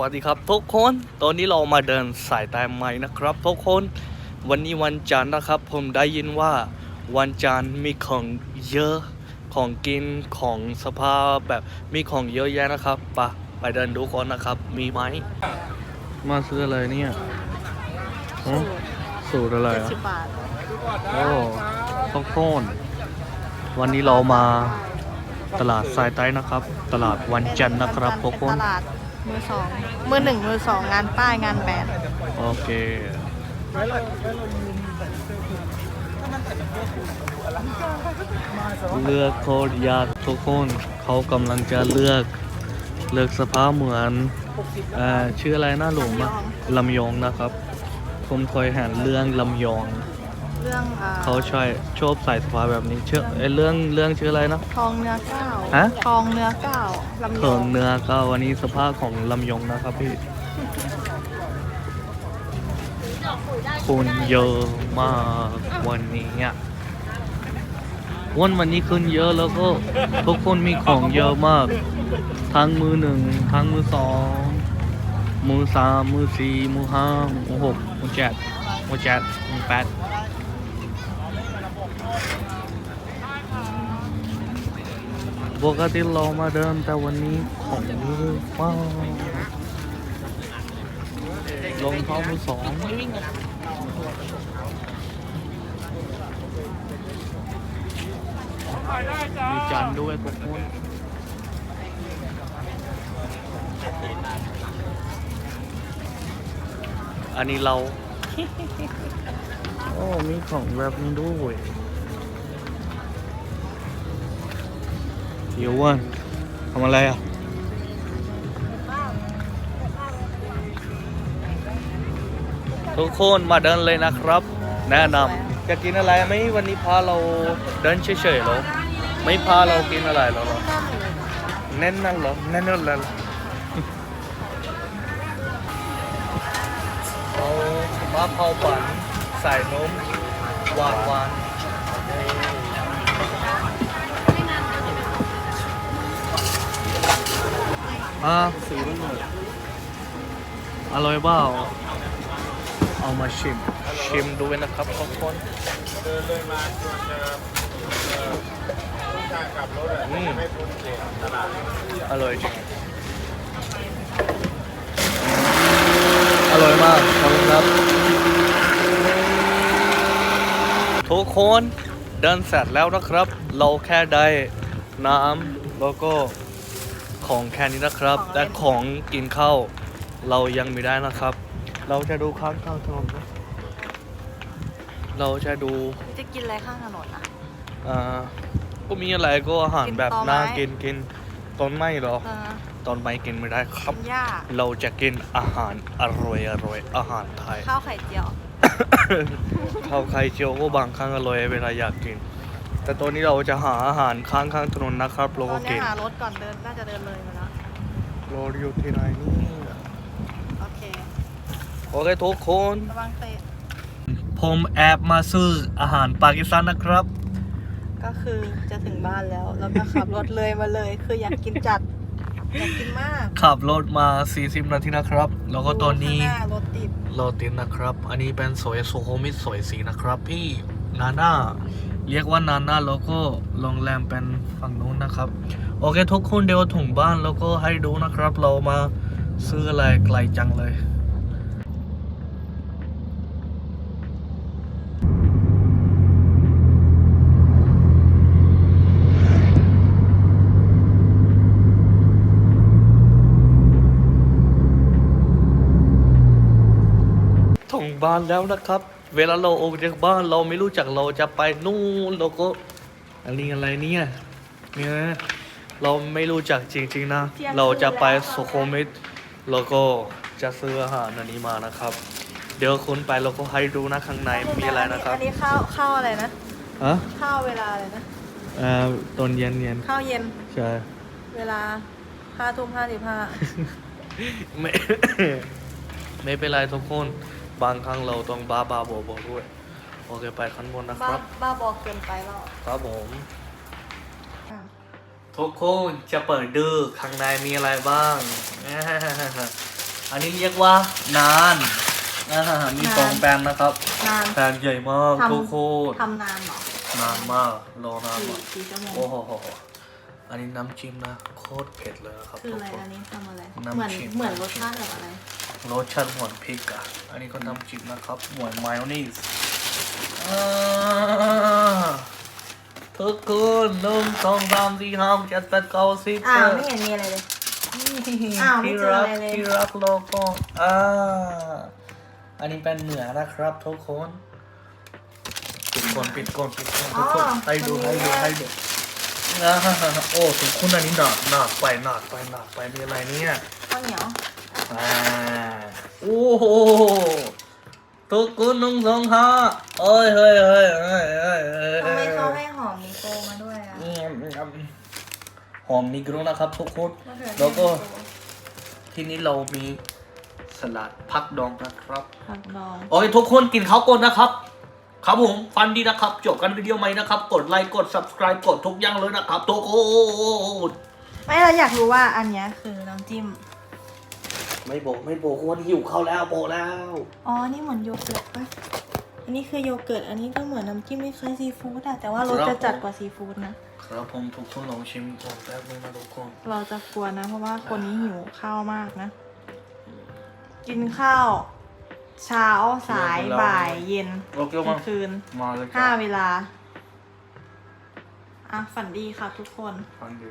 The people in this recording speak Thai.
สวัสดีครับทุกคน ตอนนี้เรามาเดินสายใต้ใหม่นะครับทุกคน วันนี้วันจันทร์นะครับ ผมได้ยินว่าวันจันทร์มีของเยอะของกินของสภาพแบบมีของเยอะแยะนะครับไปะไปเดินดูก่อนนะครับ มีไหมมาซื้ออะไรเนี่ยฮะสูตรอะไรเจ็ดอะสิบบาทโอ้ทุกคนวันนี้เรามาตลาดสายใต้นะครับ ตลาดวันจันทร์นะครับทุกคน เป็นตลาด มือสองมือหนึ่งมือสองงานป้ายงานแบรนด์โอเคเลือกโคตรยากทุกคนเขากำลังจะเลือก เลือกสภาพเหมือนอชื่ออะไรนะหลงมะลำยองนะครับ ผมเคยห็นเรื่องลำยอง เรื่องอ่าเขาชอบชอบใส่สภาพแบบนี้เชื่อเอ้ยเรื่องเรื่องชื่ออะไรนะ ทองเนื้อเก้าฮะ ทองเนื้อเก้าลำยเขิองงเนื้อก็วันนี้สภาพของลำยองนะครับพี่ คนเยอะมากวันนี้อะวันวันนี้ขึ้นเยอะแล้วก็ทุกคนมีของเยอะมาก ทั้งมือหนึ่งทั้งมือสองมือสามมือสี่มือห้ามือหกมือเจ็ดมือเจ็ดมือแปด ปกติเรามาเดินแต่วันนี้ของเยอะมากรองเท้ามือสองมีจานด้วยทุกคนอันนี้เรา โอ้ มีของแบบนี้ด้วย เดี๋ยวอ้วันทำอะไรอะทุกคนมาเดินเลยนะครับ แนะนำจะกินอะไรไหมวันนี้พาเราเดินเฉยๆหรอไม่พาเรากินอะไรหรอแน่นนั่นหรอแน่นนั่นเลยเอามะพร้าวปั่นใส่นมหวานหวาน อะอร่อยเปล่าเอามาชิม ชิมดูนะครับทุกคนเดินเลยมาชวนจะเอ่อผู้ชายขับรถอะอืมให้คุณเด็กตลาดอร่อยจริงอร่อยมากขอบคุณครับ ทุกคนเดินเสร็จแล้วนะครับ เราแค่ได้น้ำแล้วก็ ของแค่นี้นะครับและของกินข้าวเรายังไม่ได้นะครับ เราจะดูข้างข้างถนนนะเราจะดูจะกินอะไรข้างถนนอะอ่าก็มีอะไรก็อาหารกินแบบตอไม้น่ากินกินต้นไม้เหรอเออตอนไม้กินไม่ได้ครับกินหญ้าเราจะกินอาหารอร่อยอร่อยอาหารไทย ข้าวไข่เจียว ข้าวไข่เจียวก็บางครั้งอร่อยเวลาอยากกิน แต่ตอนนี้เราจะหาอาหารข้างข้างๆถนนนะครับเราตอก็นนี้กินหารถก่อนเดินน่าจะเดินเลยมาแล้วเราอยู่ที่ไหนนี่โอเคโอเคทุกคน ระวังเตะผมแอบมาซื้ออาหารปากีสถานนะครับ ก็คือจะถึงบ้านแล้ว แล้วก็ขับรถเลยมาเลย คืออยากกินจัดอยากกินมากขับรถมา 40 นาทีนะครับ แล้วก็ตอนนี้ข้างหารถติดโรตินนะครับ อันนี้เป็นสวยสุขุมวิทสวยสีนะครับ พี่นาน่า เรียกว่านาน่าแล้วก็โรงแรมเป็นฝั่งนู้นนะครับ โอเคทุกคนเดี๋ยวถึงบ้านแล้วก็ให้ดูนะครับ เรามาซื้ออะไรไกลจังเลยถึงบ้านแล้วนะครับ เวลาเราออกจากบ้านเราไม่รู้จักเราจะไปนู่นเราก็อันนี้อะไรเนี่ยเนี่ยเราไม่รู้จักจริงๆนะเที่ยงคืนเราจะไปแล้วสุขุมวิทแล้วก็จะซื้ออาหารอันนี้มานะครับ เดี๋ยวคุณไปเราก็ให้ดูนะข้างในมีอะไรนะครับอันนี้ข้าวข้าวอะไรนะฮะข้าวเวลาอะไรนะเอ่อตอนเย็นเย็นข้าวเย็นๆใช่เวลาห้าทุ่มห้าสิบห้าไม่ไม่เป็นไรทุกคน บางครั้งเราต้องบ้าบ้าๆบอๆด้วย โอเคไปขั้นบนนะคบ้ารับ บ้าบอกเกินไปแล้ว ครับผม ทุกคนจะเปิดดูข้างในมีอะไรบ้าง อันนี้เรียกว่านานอ่ามีสองแปลงนะครับนาน แปลงใหญ่มากทำ ทุกคนทำนานเหรอนานมากรอนานกี่มากกี่ชั่วโมง โอ้โหอันนี้น้ำจิ้มนะโคตรเผ็ดเลยนะครับคือทุอะกไรคน อันนี้ทำอะไร น้ำเหมือนจิ้มเหมือนรสชาติแบบอะไร รสชาติเหมือนพริกอะอันนี้ก็น้ำจิ้มนะครับเหมือนมายองเนสอ่าทุกคนหนึ่งสองสามสี่ห้าหกเจ็ดแปดเก้าสิบอ้าวไม่เห็นมีอะไรเลยอ้าวไม่ที่เจอรัอะไรเลยที่รักโลโก้อ่าอันนี้เป็นเหนือนะครับทุกคนปิดก่อนปิดก่อนปิดก่อนทุกคนให้ดูให้ดูให้ดูอ่าโอ้ทุกคนอันนี้หนักหนักไปหนักไปหนักไปมีอะไรเนี่ยข้าวเหนียว อ่าโอ้โหทุกคนหนึ่งสองห้าเอ้ยเฮ้ยเฮ้ยเฮ้ยเฮ้ยเฮ้ยทำไมเขาให้หอมมิโกมาด้วยอะอืมหอมนิกรุนะครับทุกคนมะเขือเทศแล้วก็มิโที่นี้เรามีสลัดผักดองนะครับผักดองโอ้ยทุกคนกินข้าวก่อนนะครับ ครับผมฟันดีนะครับจบกันวิดีโอไหมนะครับ กดไลค์กด subscribe กดทุกอย่างเลยนะครับทุกคนไม่เราอยากรู้ว่าอันเนี้ยคือน้ำจิ้ม ไม่บอกไม่บอกคนหิวข้าวแล้วบอกแล้ว อ๋อ นี่เหมือนโยเกิร์ตปะอันนี้คือโยเกิร์ต อันนี้ก็เหมือนน้ำจิ้มคล้ายๆซีฟู้ดอะแต่ว่ารสจะจัดกว่าซีฟู้ดนะ ครับผมทุกคนลองชิมก่อนแป๊บนึงนะทุกคนเราจะกลัวนะ เพราะว่าคนนี้หิวข้าวมากนะ กินข้าว เช้าสายบ่ายเย็นโอเคกลามางคืนมาเลยคห้ารับเวลา อะฝันดีค่ะทุกคนฟันดี